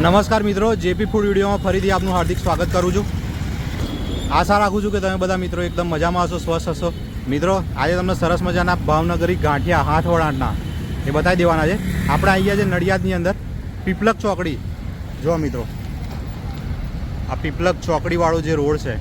નમસ્કાર મિત્રો, JP food વિડીયોમાં ફરીથી આપનું હાર્દિક સ્વાગત કરું છું. આશા રાખું છું કે તમે બધા મિત્રો એકદમ મજામાં હશો, સ્વસ્થ હશો. મિત્રો, આજે તમને સરસ મજાના ભાવનગરી ગાંઠિયા હાથ વળાટના એ બતાવી દેવાના છે. આપણે આવી ગયા છે નડિયાદની અંદર પીપલક ચોકડી. જો મિત્રો, આ પીપલક ચોકડીવાળો જે રોડ છે.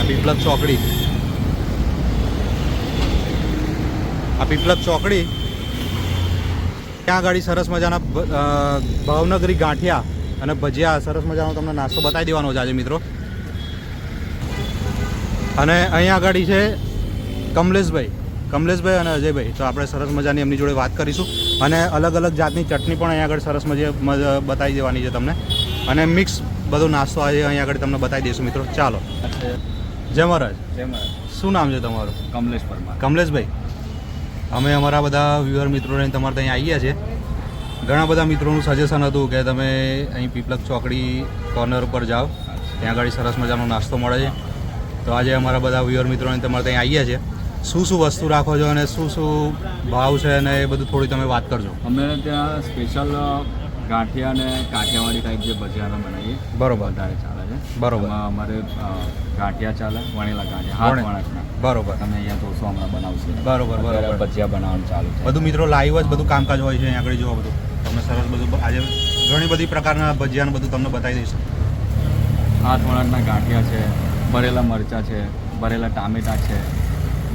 આ પીપલક ચોકડી. આ પીપલક ચોકડી ત્યાં આગળ સરસ મજાના ભાવનગરી ગાંઠિયા અને ભજીયા. સરસ મજાનો તમને નાસ્તો બતાવી દેવાનો છે આજે મિત્રો. અને અહીંયા આગળ છે કમલેશભાઈ. કમલેશભાઈ અને અજયભાઈ. તો આપણે સરસ મજાની એમની જોડે વાત કરીશું. અને અલગ અલગ જાતની ચટણી પણ અહીંયા આગળ સરસ મજા મજા બતાવી દેવાની છે તમને. અને મિક્સ બધો નાસ્તો આજે અહીંયા આગળ તમને બતાવી દઈશું મિત્રો. ચાલો. જય મહારાજ. શું નામ છે તમારું? કમલેશ પરમાર. કમલેશભાઈ. અમે અમારા બધા વ્યુઅર મિત્રોને તમારે ત્યાં આવ્યા છીએ. ઘણા બધા મિત્રોનું સજેશન હતું કે તમે અહીં પીપલક ચોકડી કોર્નર ઉપર જાઓ. ત્યાં આગળ સરસ મજાનો નાસ્તો મળે છે. તો આજે અમારા બધા વ્યુઅર મિત્રોને તમારે ત્યાં આવ્યા છે શું શું વસ્તુ રાખો છો અને શું શું ભાવ છે અને એ બધું થોડી તમે વાત કરજો. અમે ત્યાં સ્પેશિયલ ગાંઠિયા અને કાઠિયાવાડી ટાઈપ જે ભજીયાના બનાવીએ. બરોબર. વધારે ચાલે છે. બરોબર. અમારે ગાંઠિયા ચાલે વણેલા ગાંઠિયા હાથ વણાટના બરોબર. તમે અહીંયા જોશો હમણાં બનાવશે? બરોબર, બરોબર. ભજીયા બનાવવાનું ચાલુ છે. બધું મિત્રો લાઈવ જ બધું કામકાજ હોય છે અહીંયા આગળ જોવા બધું. તમને સરસ બધું આજે ઘણી બધી પ્રકારના ભજીયાને બધું તમને બતાવી દઈશું. હાથ વણાટના ગાંઠિયા છે ભરેલા મરચાં છે ભરેલા ટામેટા છે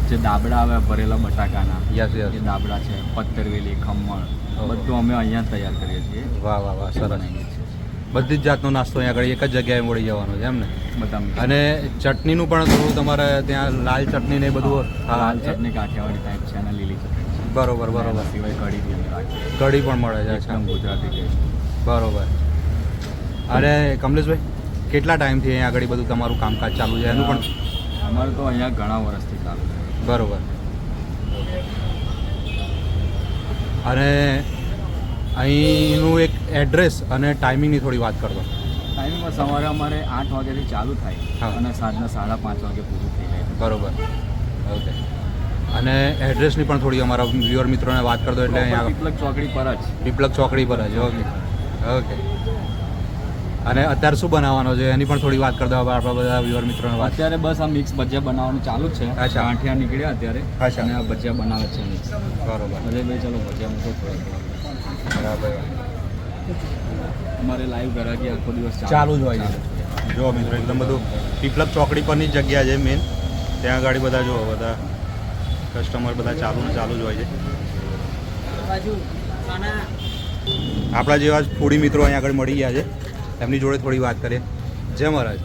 જે દાબડા આવે ભરેલા બટાકાના યસ યસ દાબડા છે પત્તરવેલી ખમણ બધું અમે અહીંયા તૈયાર કરીએ છીએ. વાહ વાહ વાહ સરસ. બધી જ જાતનો નાસ્તો અહીંયા આગળ એક જ જગ્યાએ મળી જવાનો છે એમ ને? બધા અને ચટણીનું પણ થોડું તમારે ત્યાં લાલ ચટણી ને એ બધું લાલ ચટણી કાઠિયાવાડી ટાઈપ છે અને લીલી ચટણી બરોબર બરોબર. સિવાય કઢી કઢી પણ મળે છે એકદમ ગુજરાતી બરોબર. અરે કમલેશભાઈ કેટલા ટાઈમથી અહીંયા આગળ બધું તમારું કામકાજ ચાલુ છે? એનું પણ અમારે તો અહીંયા ઘણા વર્ષથી ચાલુ છે. બરોબર. અને અહીંનું એક એડ્રેસ અને ટાઈમિંગની થોડી વાત કરતો ટાઈમિંગ સવારે અમારે આઠ વાગ્યાથી ચાલુ હા. થાય અને સાંજના સાડા પાંચ વાગે પૂરું થઈ જાય. બરોબર. ઓકે અને એડ્રેસની પણ થોડી અમારા વ્યુઅર મિત્રોને વાત કરતો એટલે અહીંયા પીપલક ચોકડી પર જ. પીપલક ચોકડી પર જ ઓકે ઓકે અને અત્યારે શું બનાવવાનો છે? એની પણ થોડી વાત કરી દો આપણા બધા વ્યુઅર મિત્રોને વાત. અત્યારે બસ આ મિક્સ ભજીયા બનાવવાનું ચાલુ જ છે. અચ્છા. આઠિયા નીકળ્યા અત્યારે. અને આ ભજીયા બનાવે છે મિક્સ બરોબર. ભાઈ ચલો ભજીયા મૂકો. થોડા બરાબર અમારે લાઈવ આખો દિવસ ચાલુ. જ હોય છે. જો મિત્રો એકદમ બધું પીપલક ચોકડી પરની જ જગ્યા છે મેન ત્યાં આગળ બધા જો બધા કસ્ટમર બધા ચાલુ ને ચાલુ જ હોય છે. આપણા જેવા જ ફૂડી મિત્રો અહીંયા આગળ મળી ગયા છે. એમની જોડે થોડી વાત કરીએ. જય મહારાજ.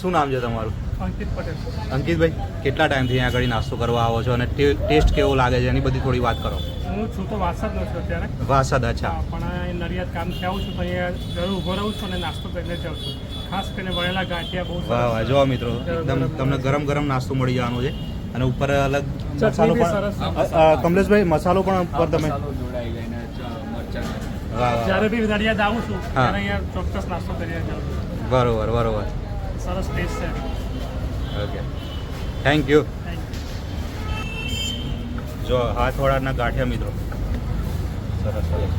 શું નામ છે તમારું? અંકિત પટેલ અંકિતભાઈ કેટલા ટાઈમથી અહીંયા આગળ નાસ્તો કરવા આવો છો અને ટેસ્ટ કેવો લાગે છે? એની બધી થોડી વાત કરો. હું છું તો વાસદનો છું અત્યારે. વાસદ અચ્છા. પણ અહીં નડિયાદ થયા આવું છું તો અહીંયા ઘરે ઊભો રહું છું અને નાસ્તો કરીને જાઉં છું. ખાસ કરીને વળેલા ગાંઠિયા બહુ વાહ વાહ. જો મિત્રો એકદમ તમને ગરમ ગરમ નાસ્તો મળી જવાનો છે અને ઉપર અલગ મસાલો પણ કમલેશભાઈ મસાલો પણ ઉપર તમે જ્યારે બી નડિયાદ આવું છું ત્યારે અહીંયા ચોક્કસ નાસ્તો કરી બરોબર બરોબર. સરસ ટેસ્ટ છે. ઓકે થેન્ક યુ જો હાથવાળાના ગાંઠિયા મિત્રો. સરસ સરસ.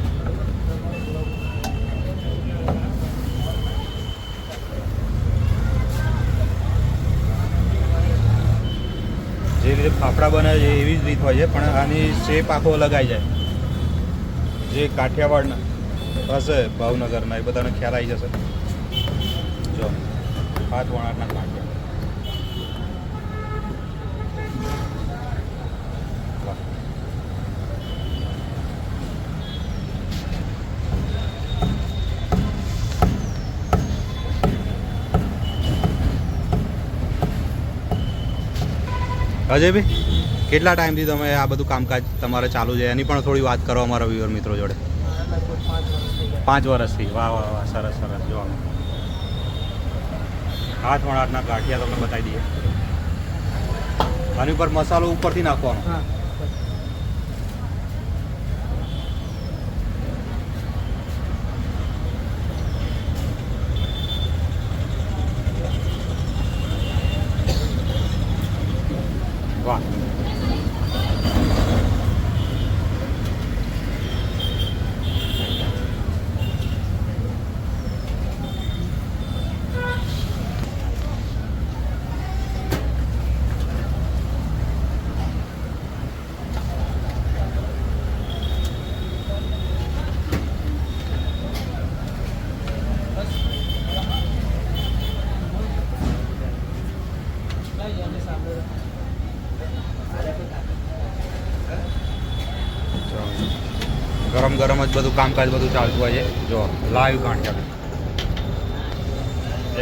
જે રીતે ફાફડા બને છે એવી જ રીત હોય છે પણ આની શેપ આખો લગાઈ જાય. જે કાઠિયાવાડના હશે ભાવનગરના એ બધાને ખ્યાલ આવી જશે. જો હાથવાળાના ગાંઠિયા વાહ અજયભાઈ, કેટલા ટાઈમથી તમે આ બધું કામકાજ તમારે ચાલુ છે? એની પણ થોડી વાત કરો અમારા વ્યુઅર મિત્રો જોડે. પાંચ વર્ષથી. વાહ વાહ વાહ, સરસ સરસ. જો હાથ વણાટના ગાંઠિયા તમને બતાવી દઈએ. આની ઉપર મસાલો ઉપરથી નાખવાનો હા વાહ ગરમ જ બધું કામકાજ બધું ચાલતું હોય છે. જો લાઈવ ગાંઠિયા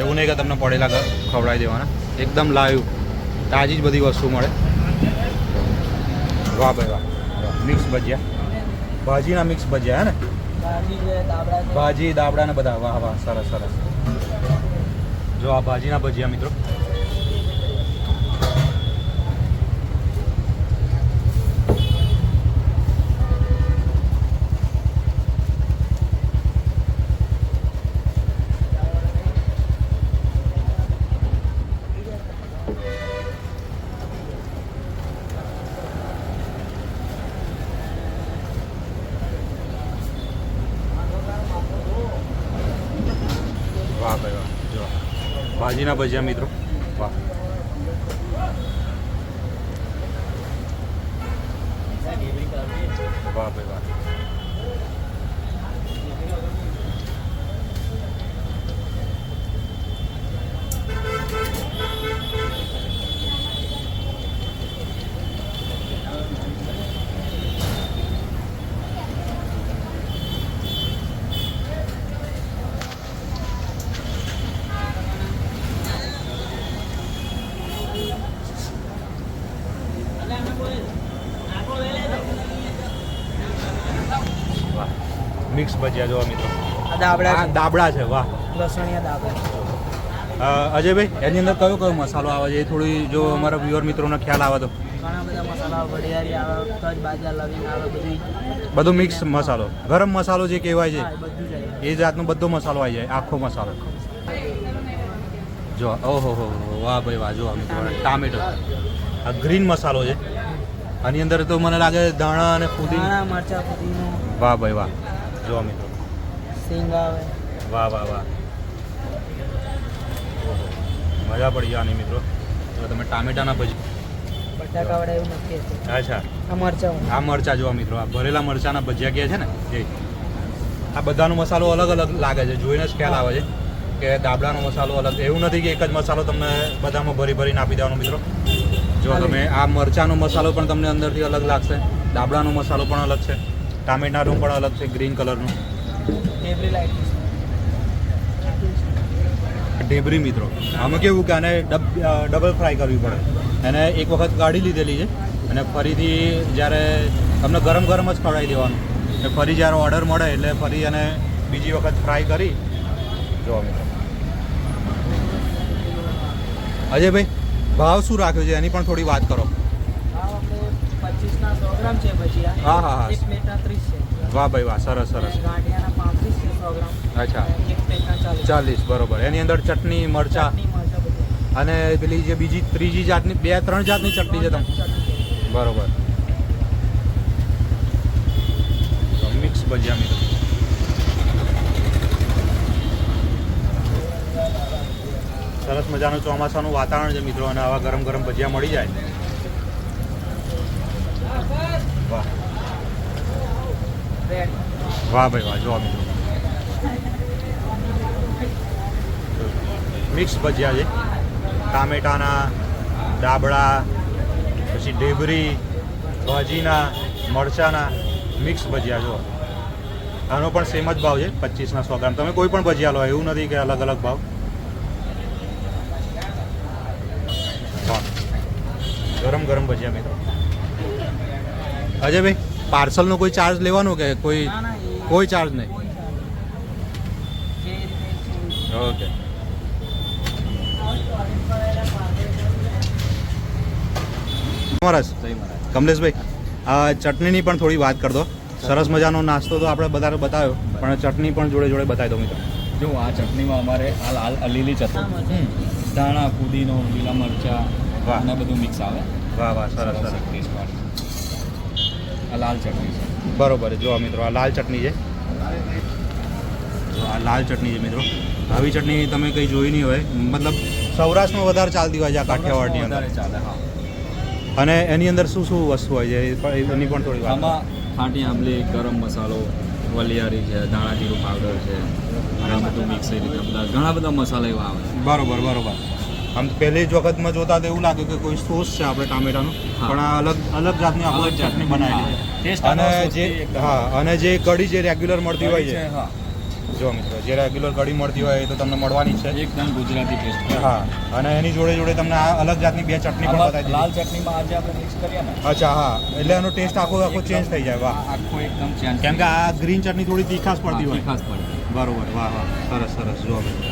એવું નહીં કે તમને પડેલા ખવડાવી દેવાના. એકદમ લાઈવ તાજી જ બધી વસ્તુ મળે. વાહ ભાઈ વાહ. મિક્સ ભજીયા. ભાજીના મિક્સ ભજીયા, હે ને? ભાજી, દાબડા ને બધા. વાહ વાહ. સરસ સરસ. જો, આ ભાજીના ભજીયા મિત્રો વાહ ભાઈ વાહ જો ભાજીના ભજીયા મિત્રો વાહ વાહ ભાઈ વાહ મિક્સ ભજીયા જોવા મિત્રો. દાબડા દાબડા છે વાહ. લસણિયા દાબડા. અજયભાઈ એની અંદર કયો કયો મસાલો આવે છે? એ થોડી જો અમારા વ્યુઅર મિત્રોને ખ્યાલ આવે તો. ઘણા બધા મસાલા વડિયારી આવે તજ બાજા લવિંગ આવે બધું બધો મિક્સ મસાલો. ગરમ મસાલો જે કહેવાય. છે એ જાતનો બધો મસાલો આવી જાય આખો મસાલો. જો ઓહો હો વાહ ભાઈ વાહ જો મિત્રો ટામેટો. આ ગ્રીન મસાલો છે. આની અંદર તો મને લાગે ધાણા અને ફુદી મરચા પુદીનો વાહ ભાઈ વાહ. જો મિત્રો સિંગ આવે. વાહ વાહ વાહ. મજા પડી જવાની મિત્રો. તો તમે ટામેટાના ભજી બટાકા વડા એવું નથી હતું. અચ્છા. આ મરચા આ મરચા જોવા મિત્રો આ ભરેલા મરચાના ભજીયા કહે છે ને? એ. આ બધાનો મસાલો અલગ અલગ લાગે છે. જોઈને જ ખ્યાલ આવે છે કે દાબડાનો મસાલો અલગ. એવું નથી કે એક જ મસાલો તમને બધામાં ભરી ભરીને આપી દેવાનો મિત્રો. જો તમે આ મરચાનો મસાલો પણ તમને અંદરથી અલગ લાગશે. દાબડાનો મસાલો પણ અલગ છે. ટામેટાનો પણ અલગ છે ગ્રીન કલરનું. ઢેબરી મિત્રો. આમાં કેવું કે આને ડબ ડબલ ફ્રાય કરવી પડે. એને એક વખત કાઢી લીધેલી છે અને ફરીથી જ્યારે તમને ગરમ ગરમ જ ખવડાવી દેવાનું. અને ફરી જ્યારે ઓર્ડર મળે એટલે ફરી એને બીજી વખત ફ્રાય કરી. જો મિત્રો. અજયભાઈ ભાવ શું રાખ્યો છે? એની પણ થોડી વાત કરો. હા, હા, હા. એક પ્લેટના ત્રીસ છે વાહ ભાઈ વાહ, સરસ સરસ. અચ્છા. ચાલીસ, બરોબર. એની અંદર ચટણી, મરચા અને પેલી જે બીજી, ત્રીજી જાતની, બે, ત્રણ જાતની ચટણી છે તમે બરોબર. મિક્સ ભજીયા મિત્રો. સરસ મજાનું ચોમાસાનું વાતાવરણ છે મિત્રો, અને આવા ગરમ ગરમ ભજીયા મળી જાય. વાહ. વાહ ભાઈ, વાહ, જોવા મિત્રો મિક્સ ભજીયા છે. ટામેટાના ડાબડા પછી ઢેબરી, ભાજીના, મરચાના મિક્સ ભજીયા જો આનો પણ સેમ જ ભાવ છે, પચીસના સો ગ્રામ. તમે કોઈ પણ ભજીયા લો, એવું નથી કે અલગ અલગ ભાવ. ગરમ ગરમ ભજીયા મિત્રો. અજયભાઈ? પાર્સલનો કોઈ ચાર્જ લેવાનો કે કોઈ કોઈ ચાર્જ નહીં. ઓકે. મહારાજ જય કમલેશભાઈ આ ચટણીની પણ થોડી વાત કરી દો. સરસ મજાનો નાસ્તો તો આપણે બધાને બતાવ્યો પણ ચટણી પણ જોડે જોડે બતાવી દો મિત્રો. જો આ ચટણીમાં અમારે આ લાલ અલીલી લીલી ચટણી ધાણા પુદીનો લીલા મરચા વાહ. અને બધું મિક્સ આવે. વાહ વાહ સરસ સરસ ટેસ્ટવાળી આ લાલ ચટણી છે. બરોબર જો મિત્રો આ લાલ ચટણી છે. જો આ લાલ ચટણી છે મિત્રો. આવી ચટણી તમે કંઈ જોઈ નહીં હોય. મતલબ સૌરાષ્ટ્રમાં વધારે ચાલતી હોય છે આ કાઠિયાવાડની અંદર. ચાલે હા. અને એની અંદર શું શું વસ્તુ હોય છે? એની પણ થોડી. આમાં ખાટી આંબલી ગરમ મસાલો વલિયારી છે ધાણા જીરું પાવડર છે ઘણા બધું મિક્સ ઘણા બધા મસાલા એવા આવે છે. બરોબર બરોબર. આમ પહેલી જ વખતમાં જોતા તો એવું લાગે કે કોઈ સોસ છે આપણે ટામેટાનો. પણ આ અલગ અલગ જાતની અલગ જાતની બનાવેલી છે. અને જે હા અને જે કઢી જે રેગ્યુલર મળતી હોય છે હા. જો મિત્રો જે રેગ્યુલર કઢી મળતી હોય એ તો તમને મળવાની છે. એકદમ ગુજરાતી ટેસ્ટ હા અને એની જોડે જોડે તમને આ અલગ જાતની બે ચટણી પણ બતાવી લાલ ચટણીમાં આજે આપણે મિક્સ કરીએ ને? અચ્છા હા. એટલે એનો ટેસ્ટ આખો આખો ચેન્જ થઈ જાય વાહ. આખો એકદમ ચેન્જ કેમ કે આ ગ્રીન ચટણી થોડી તીખાસ પડતી હોય. તીખાસ પડે. બરોબર વાહ વાહ. સરસ સરસ. જો મિત્રો.